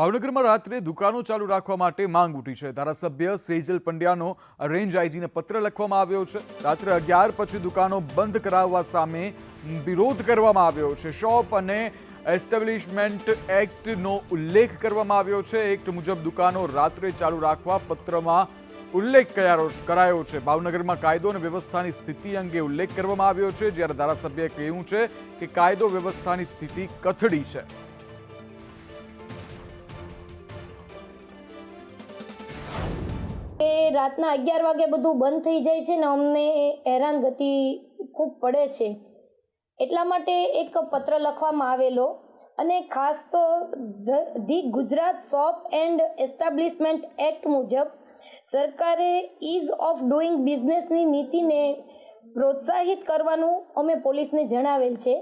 ભાવનગરમાં રાત્રે દુકાનો ચાલુ રાખવા માટે માંગ ઉઠી છે. ધારાસભ્ય સેજલ પંડ્યાનો રેન્જ આઈજીને પત્ર લખવામાં આવ્યો છે. રાત્રે અગિયાર પછી દુકાનો બંધ કરાવવા સામે વિરોધ કરવામાં આવ્યો છે. શોપ અને એસ્ટેબ્લિશમેન્ટ એક્ટનો ઉલ્લેખ કરવામાં આવ્યો છે. એક્ટ મુજબ દુકાનો રાત્રે ચાલુ રાખવા પત્રમાં ઉલ્લેખ કરાયો છે. ભાવનગરમાં કાયદો અને વ્યવસ્થાની સ્થિતિ અંગે ઉલ્લેખ કરવામાં આવ્યો છે. જ્યારે ધારાસભ્યએ કહ્યું છે કે કાયદો વ્યવસ્થાની સ્થિતિ કથળી છે. રાતના અગિયાર વાગે બધું બંધ થઈ જાય છે ને અમને હેરાનગતિ ખૂબ પડે છે. એટલા માટે એક પત્ર લખવામાં આવેલો અને ખાસ તો the Gujarat shop and establishment act મુજબ સરકારે ઇઝ ઓફ ડુઈંગ બિઝનેસની નીતિને પ્રોત્સાહિત કરવાનું અમે પોલીસને જણાવેલ છે.